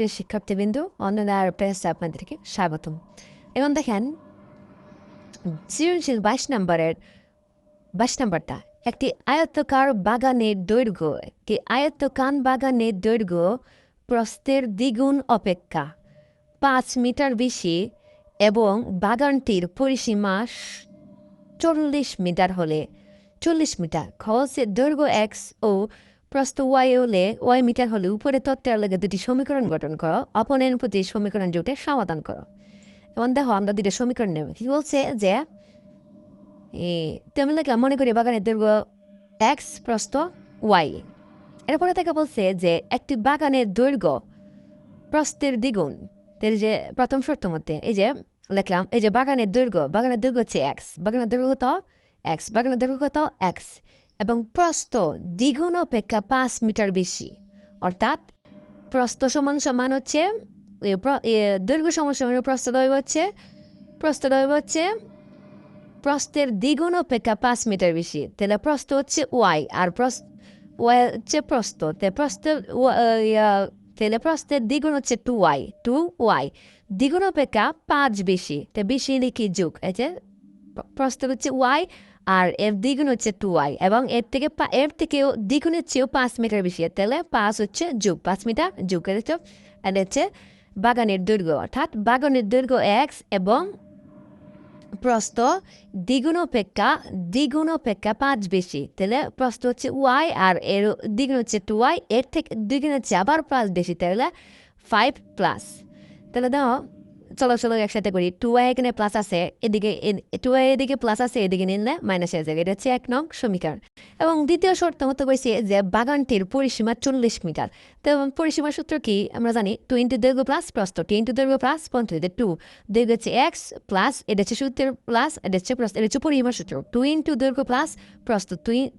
প্রিয় শিক্ষার্থীবৃন্দু অন্যনার প্রেসে আপনাদেরকে স্বাগতম। এবং দেখেন, সৃজনশীল বাইশ নম্বরের, বাইশ নম্বরটা একটি আয়ত্তকার বাগানের দৈর্ঘ্য, একটি আয়ত্তকান বাগানের দৈর্ঘ্য প্রস্তের দ্বিগুণ অপেক্ষা পাঁচ মিটার বেশি এবং বাগানটির পরিসীমা চল্লিশ মিটার হলে চল্লিশ মিটার। খরচের দৈর্ঘ্য এক্স ও প্রস্থ ওয়াই হলে ওয়াই মিটার হলে উপরে তত্ত্বের লেগে দুটি সমীকরণ গঠন করো। অপনের প্রতি সমীকরণ জুটে সমাধান করো। এবং দেখো, আমরা দুটো সমীকরণ নেব। কি বলছে যে তেমন লাগলাম মনে করি বাগানের দৈর্ঘ্য এক্স প্রস্থ ওয়াই এরপরে থেকে বলছে যে, একটি বাগানের দৈর্ঘ্য প্রস্থের দ্বিগুণ। তাহলে যে প্রথম শর্ত মধ্যে এই যে লিখলাম, এই যে বাগানের দৈর্ঘ্য বাগানের দৈর্ঘ্য হচ্ছে এক্স বাগানের দৈর্ঘ্য কত? এক্স বাগানের দৈর্ঘ্য কত? এক্স এবং প্রস্থ দ্বিগুণ অপেক্ষা পাঁচ মিটার বেশি। অর্থাৎ প্রস্থ সমান সমান হচ্ছে দৈর্ঘ্য সমান সমান প্রস্থ দৈর্ঘ্য হচ্ছে দৈর্ঘ্য হচ্ছে প্রস্থের দ্বিগুণ অপেক্ষা পাঁচ মিটার বেশি। তাহলে প্রস্থ হচ্ছে ওয়াই, আর প্রস্থ ওয়াই হচ্ছে প্রস্থ। তে প্রস্থ তাহলে প্রস্থের দ্বিগুণ হচ্ছে টু ওয়াই টু ওয়াই। দ্বিগুণ অপেক্ষা পাঁচ বেশি। তে বেশি লিখি যুগ? এই যে, প্র- প্রস্থ হচ্ছে ওয়াই আর এর দ্বিগুণ হচ্ছে টু ওয়াই এবং এর থেকে এর থেকেও দ্বিগুণের চেয়েও পাঁচ মিটার বেশি। তাহলে পাঁচ হচ্ছে যুগ পাঁচ মিটার, যুগ হচ্ছে হচ্ছে বাগানের দৈর্ঘ্য, অর্থাৎ বাগানের দৈর্ঘ্য এক্স এবং প্রস্ত দ্বিগুণ অপেক্ষা দ্বিগুণ অপেক্ষা পাঁচ বেশি। তাহলে প্রস্ত হচ্ছে ওয়াই আর এর দ্বিগুণ হচ্ছে টু ওয়াই এর থেকে দ্বিগুণ হচ্ছে আবার পাঁচ বেশি, তাহলে ফাইভ প্লাস তাহলে দাও চলো চলো একসাথে করি টু ওয়াই এখানে প্লাস আছে, এদিকে টু ওয়াই এদিকে প্লাস আছে, এদিকে নিলে মাইনাস হয়ে যাবে। এটা হচ্ছে এক নং সমীকরণ। এবং দ্বিতীয় শর্ত মতো কইছে যে বাগানটির পরিসীমা চল্লিশ মিটার। তো পরিসীমার সূত্র কি? আমরা জানি টু ইন্টু দৈর্ঘ্য প্লাস প্রস্থ টু ইন্টু দৈর্ঘ্য প্লাস পঞ্চাশ টু দৈর্ঘ্য হচ্ছে এক্স প্লাস এটা হচ্ছে সূত্রের প্লাস এটা হচ্ছে প্রস্থ, এটা হচ্ছে পরিসীমার সূত্র। টু ইন্টু দৈর্ঘ্য প্লাস প্রস্থ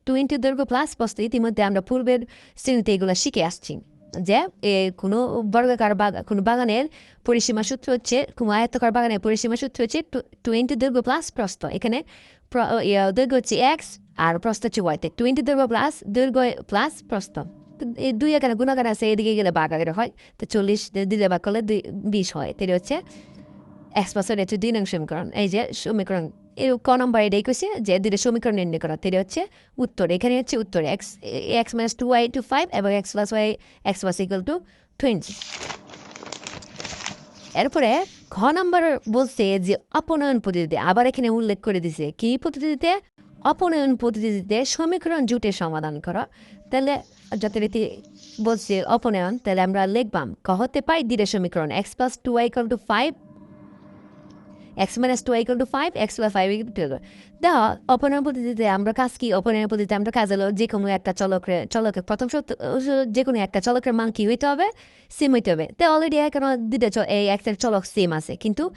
টু ইন্টু দৈর্ঘ্য প্লাস প্রস্থ ইতিমধ্যে আমরা পূর্বের শ্রেণীতে এগুলো শিখে আসছি। যে কোনো বর্গাকার বাগা কোনো বাগানের পরিসীমা সূত্র হচ্ছে, কোনো আয়ত্তকার বাগানের পরিসীমা সূত্র হচ্ছে টোয়েন্টি দৈর্ঘ্য প্লাস প্রস্থ। এখানে দৈর্ঘ্য হচ্ছে এক্স আর প্রস্থ হচ্ছে ওয়াইতে টোয়েন্টি দৈর্ঘ্য প্লাস দৈর্ঘ্য প্লাস প্রস্থ। তো এই দুই এখানে গুণাগার আছে, এদিকে গেলে বাঘ হয়, তো চল্লিশ দিলে বাঘ করলে দুই, বিশ হয়। তাহলে হচ্ছে এক্স প্লাসের হচ্ছে দুই নং সমীকরণ। এই যে সমীকরণ এই ক নম্বর এটাই কইছে যে দুটো সমীকরণ নির্ণয় করা। তাহলে হচ্ছে উত্তর। এখানে হচ্ছে উত্তর। X X minus two Y two five এবং X plus Y X plus equal to twenty এরপরে ঘ নম্বর বলছে যে অপনয়ন পদ্ধতিতে আবার এখানে উল্লেখ করে দিছে কি পদ্ধতিতে? অপনয়ন পদ্ধতিতে সমীকরণ জুটে সমাধান করা। তাহলে যথারীতি বলছে অপনয়ন, তাহলে আমরা লিখবাম, ক হতে পাই দিলে সমীকরণ X plus two Y two five X minus two equal to five X plus five equal to দেখো অপনয়ন পদ্ধতিতে আমরা কাজ কি? অপনয়ন পদ্ধতিতে আমরা কাজ হলো যে কোনো একটা চলকের চলকের প্রথম যে কোনো একটা চলকের মান কি হইতে হবে? সেম হইতে হবে। তো অলরেডি এখানে দুইটা চ- এই একটা চলক সেম আছে। কিন্তু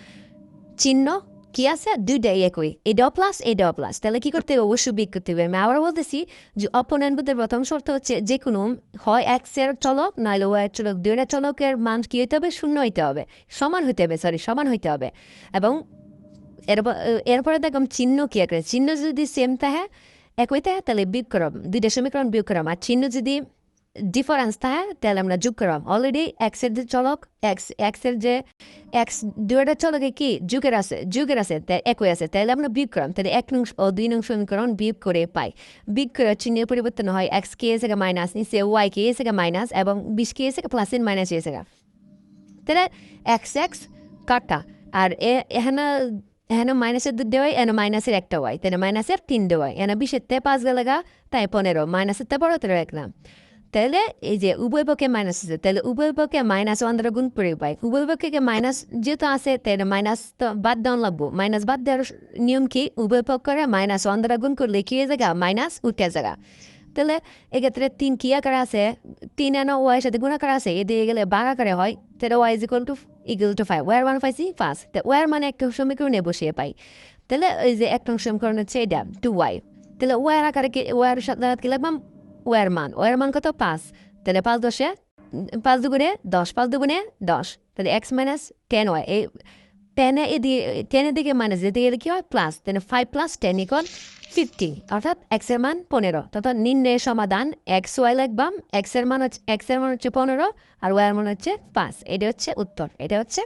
চিহ্ন কি আছে দুইটাই একই। এটাও প্লাস এ ড প্লাস। তাহলে কি করতে হবে? অবশ্যই বিক করতে হবে। আমি আবার বলতেছি যে অপনয়ন পদ্ধতির প্রথম শর্ত হচ্ছে যে কোনো হয় এক্সের চলক নাহলে ওয়াই চলক দুইটা চলকের মান কি হইতে হবে? শূন্য হইতে হবে। সমান হইতে হবে সরি সমান হইতে হবে। এবং এরপর এরপরে দেখলাম চিহ্ন কি একটা চিহ্ন যদি সেম থাকে, একই থাকে, তাহলে বিয়োগ দুইটা সমীকরণ বিয়োগ করাম আর চিহ্ন যদি ডিফারেন্স থাকে তাহলে আমরা যোগ করাম অলরেডি এক্সের যে চলক এক্স এক্সের যে এক্স দুইটা চলকে কি? যুগের আছে যুগের আছে একই আছে। তাহলে আমরা বিয়োগ করাম তাহলে এক নং ও দুই নং সমীকরণ বিয়োগ করে পাই। বিয়োগ করে চিহ্নের পরিবর্তন হয় এক্স কে এসে মাইনাস নিচে ওয়াই কে এসে মাইনাস এবং বিশ কে এসে প্লাস ইন মাইনাস এসে তাহলে এক্স এক্স কাটা, আর এখানে এখানে মাইনাসের দুধ দেওয়াই এনে মাইনাসের একটা ওয়াই তাহলে মাইনাসের তিন দেওয়াই এনে বিশের তে পাঁচ গেলেগা তাই পনেরো। মাইনাসের তে বড় তেরো রাখলাম তাহলে এই যে উভয় পক্ষে মাইনাস আছে, তাহলে উভয় পক্ষে মাইনাস ওয়ান দ্বারা গুণ করে পাই। উভয় পক্ষে মাইনাস যেহেতু আছে, তাহলে মাইনাস তো বাদ দেওয়ান লাগবো। মাইনাস বাদ দেওয়ার নিয়ম কি? উভয় পক্ষে মাইনাস ওয়ান দ্বারা গুণ করলে কি জায়গা মাইনাস উঠে জায়গা তাহলে এক্ষেত্রে তিন কি আকারে আছে? তিন এন ওয়াই সাথে গুণ আকারে আছে, এদিকে গেলে বাঘ আকারে হয়, তাহলে Y is equal to equal to five war one পাইছি পাঁচ তা ওয়ার মানে একটা সমীকরণে বসিয়ে পাই। তাহলে এই যে একটা সমীকরণ হচ্ছে এটা টু ওয়াই তাহলে ওয়ার আকারে ওয়ার সাথে কি লাগবাম ওয়ার মান ওয়ার কত? পাঁচ। তাহলে পাঁচ দশে পাঁচ দুগুণে দশ, পাঁচ দুগুণে দশ। তাহলে এক্স মাইনাস টেন ওয়াই এই টেনে এদিকে টেনের দিকে মাইনাস যেতে গেলে কি হয়? প্লাস। তাহলে five plus ten equal fifty অর্থাৎ এক্সের মান পনেরো। তথা নির্ণয়ের সমাধান এক্স, ওয়াই লিখবাম। এক্সের মান হচ্ছে এক্সের মান হচ্ছে পনেরো আর ওয়াইয়ের মান হচ্ছে পাঁচ। এটা হচ্ছে উত্তর। এটা হচ্ছে